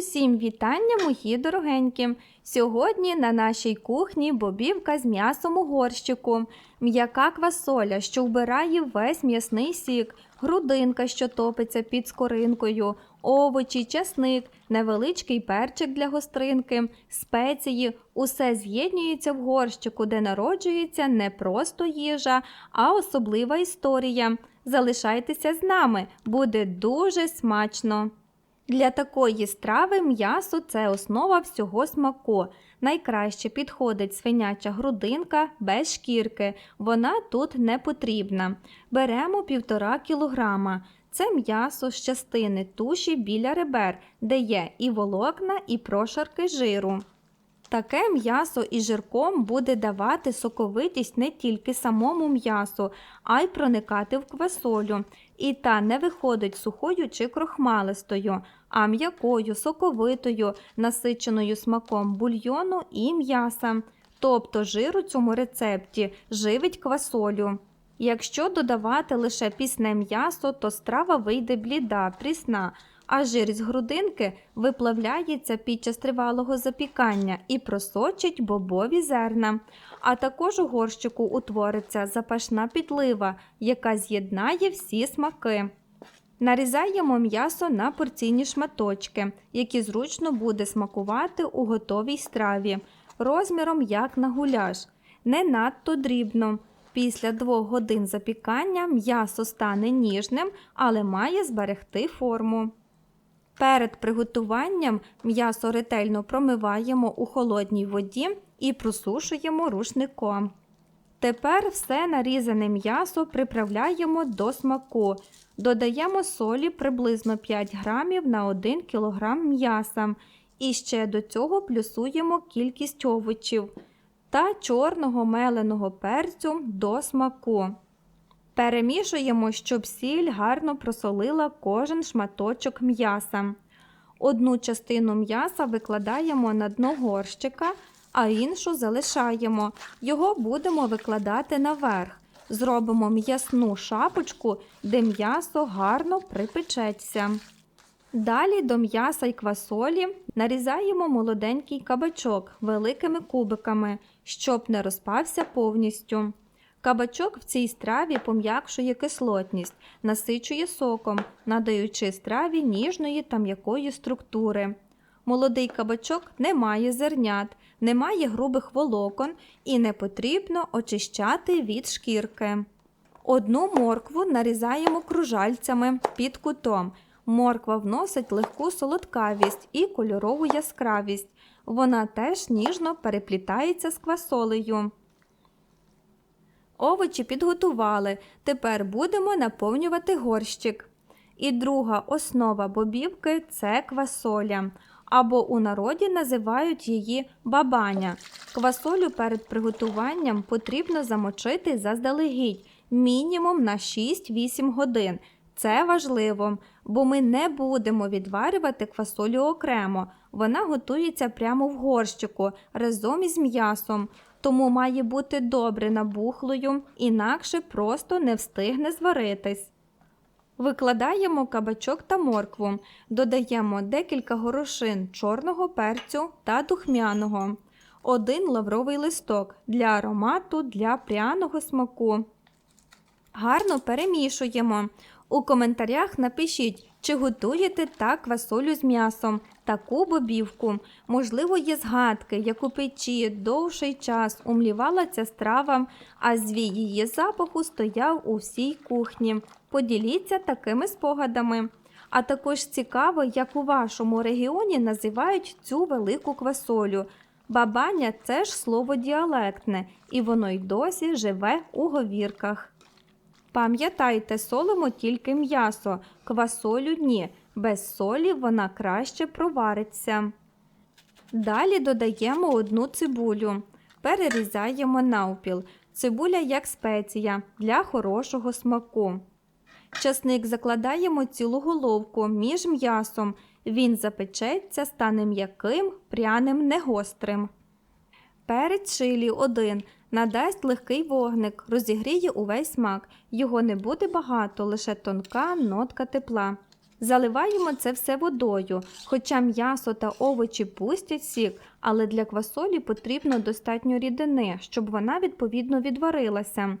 Усім вітання, мої дорогенькі! Сьогодні на нашій кухні бобівка з м'ясом у горщику, м'яка квасоля, що вбирає весь м'ясний сік, грудинка, що топиться під скоринкою, овочі, часник, невеличкий перчик для гостринки, спеції. Усе з'єднюється в горщику, де народжується не просто їжа, а особлива історія. Залишайтеся з нами, буде дуже смачно. Для такої страви м'ясо це основа всього смаку. Найкраще підходить свиняча грудинка без шкірки. Вона тут не потрібна. Беремо 1,5 кг. Це м'ясо з частини туші біля ребер, де є і волокна, і прошарки жиру. Таке м'ясо із жирком буде давати соковитість не тільки самому м'ясу, а й проникати в квасолю. І та не виходить сухою чи крохмалистою, а м'якою, соковитою, насиченою смаком бульйону і м'яса. Тобто жир у цьому рецепті живить квасолю. Якщо додавати лише пісне м'ясо, то страва вийде бліда, прісна, а жир з грудинки виплавляється під час тривалого запікання і просочить бобові зерна. А також у горщику утвориться запашна підлива, яка з'єднає всі смаки. Нарізаємо м'ясо на порційні шматочки, які зручно буде смакувати у готовій страві, розміром як на гуляш, не надто дрібно. Після двох годин запікання м'ясо стане ніжним, але має зберегти форму. Перед приготуванням м'ясо ретельно промиваємо у холодній воді і просушуємо рушником. Тепер все нарізане м'ясо приправляємо до смаку. Додаємо солі приблизно 5 грамів на 1 кг м'яса. І ще до цього плюсуємо кількість овочів та чорного меленого перцю до смаку. Перемішуємо, щоб сіль гарно просолила кожен шматочок м'яса. Одну частину м'яса викладаємо на дно горщика, а іншу залишаємо. Його будемо викладати наверх. Зробимо м'ясну шапочку, де м'ясо гарно припечеться. Далі до м'яса й квасолі нарізаємо молоденький кабачок великими кубиками, щоб не розпався повністю. Кабачок в цій страві пом'якшує кислотність, насичує соком, надаючи страві ніжної та м'якої структури. Молодий кабачок не має зернят, не має грубих волокон і не потрібно очищати від шкірки. Одну моркву нарізаємо кружальцями під кутом. Морква вносить легку солодкавість і кольорову яскравість. Вона теж ніжно переплітається з квасолею. Овочі підготували. Тепер будемо наповнювати горщик. І друга основа бобівки це квасоля. Або у народі називають її бабаня. Квасолю перед приготуванням потрібно замочити заздалегідь мінімум на 6-8 годин. Це важливо, бо ми не будемо відварювати квасолю окремо. Вона готується прямо в горщику разом із м'ясом, тому має бути добре набухлою, інакше просто не встигне зваритись. Викладаємо кабачок та моркву, додаємо декілька горошин чорного перцю та духмяного, один лавровий листок для аромату для пряного смаку. Гарно перемішуємо. У коментарях напишіть, чи готуєте так квасолю з м'ясом, таку бобівку. Можливо, є згадки, як у печі довший час умлівала ця страва, а звій її запаху стояв у всій кухні. Поділіться такими спогадами. А також цікаво, як у вашому регіоні називають цю велику квасолю. Бабаня це ж слово діалектне, і воно й досі живе у говірках. Пам'ятайте, солимо тільки м'ясо, квасолю ні. Без солі вона краще провариться. Далі додаємо одну цибулю. Перерізаємо навпіл. Цибуля як спеція для хорошого смаку. Часник закладаємо цілу головку між м'ясом. Він запечеться, стане м'яким, пряним, негострим. Перець чилі один надасть легкий вогник, розігріє увесь смак. Його не буде багато, лише тонка нотка тепла. Заливаємо це все водою, хоча м'ясо та овочі пустять сік, але для квасолі потрібно достатньо рідини, щоб вона відповідно відварилася.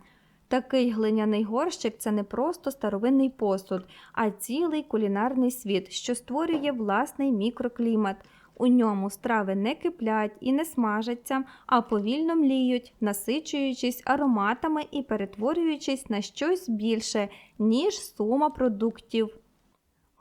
Такий глиняний горщик це не просто старовинний посуд, а цілий кулінарний світ, що створює власний мікроклімат. У ньому страви не киплять і не смажаться, а повільно мліють, насичуючись ароматами і перетворюючись на щось більше, ніж сума продуктів.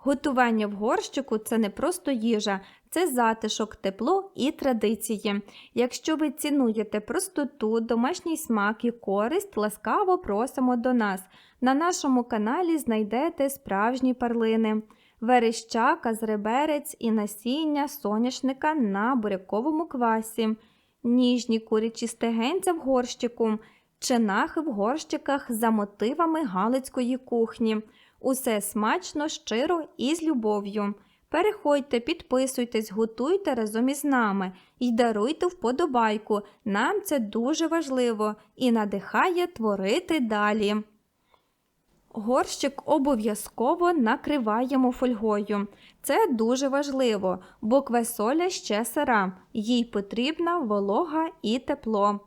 Готування в горщику це не просто їжа, це затишок, тепло і традиції. Якщо ви цінуєте простоту, домашній смак і користь, ласкаво просимо до нас. На нашому каналі знайдете справжні перлини. Вереща, казреберець і насіння соняшника на буряковому квасі, ніжні курячі стегенця в горщику, чинахи в горщиках за мотивами галицької кухні. Усе смачно, щиро і з любов'ю. Переходьте, підписуйтесь, готуйте разом із нами і даруйте вподобайку. Нам це дуже важливо і надихає творити далі. Горщик обов'язково накриваємо фольгою. Це дуже важливо, бо квасоля ще сира, їй потрібна волога і тепло.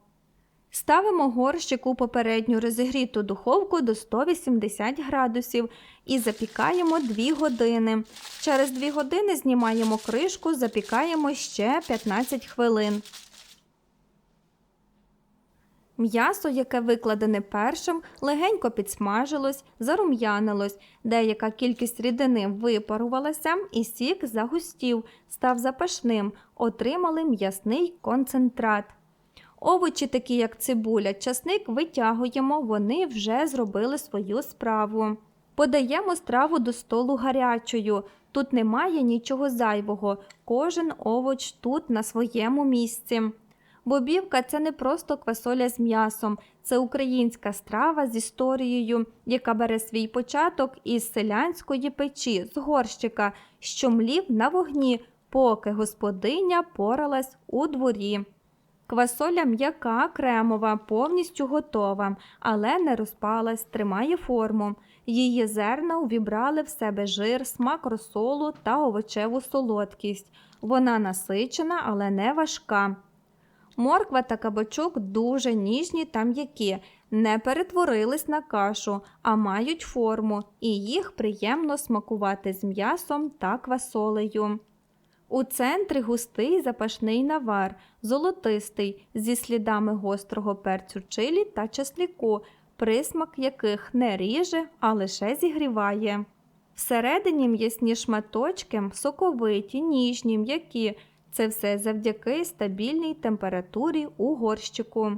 Ставимо горщик у попередню розігріту духовку до 180 градусів і запікаємо 2 години. Через 2 години знімаємо кришку, запікаємо ще 15 хвилин. М'ясо, яке викладене першим, легенько підсмажилось, зарум'янилось, деяка кількість рідини випарувалася, і сік загустів, став запашним, отримали м'ясний концентрат. Овочі, такі як цибуля, часник витягуємо, вони вже зробили свою справу. Подаємо страву до столу гарячою. Тут немає нічого зайвого, кожен овоч тут на своєму місці. Бобівка це не просто квасоля з м'ясом, це українська страва з історією, яка бере свій початок із селянської печі, з горщика, що млів на вогні, поки господиня поралась у дворі. Квасоля м'яка, кремова, повністю готова, але не розпалась, тримає форму. Її зерна увібрали в себе жир, смак розсолу та овочеву солодкість. Вона насичена, але не важка. Морква та кабачок дуже ніжні та м'які, не перетворились на кашу, а мають форму, і їх приємно смакувати з м'ясом та квасолею. У центрі густий запашний навар, золотистий, зі слідами гострого перцю чилі та часнику, присмак яких не ріже, а лише зігріває. Всередині м'ясні шматочки соковиті, ніжні, м'які. Це все завдяки стабільній температурі у горщику.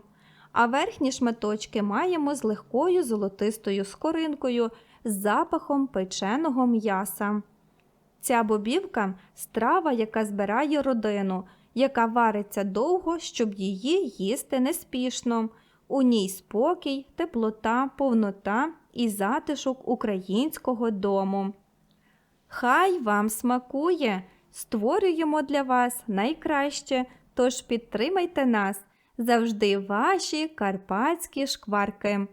А верхні шматочки маємо з легкою золотистою скоринкою, з запахом печеного м'яса. Ця бобівка страва, яка збирає родину, яка вариться довго, щоб її їсти неспішно. У ній спокій, теплота, повнота і затишок українського дому. Хай вам смакує! Створюємо для вас найкраще, тож підтримайте нас завжди ваші карпатські шкварки.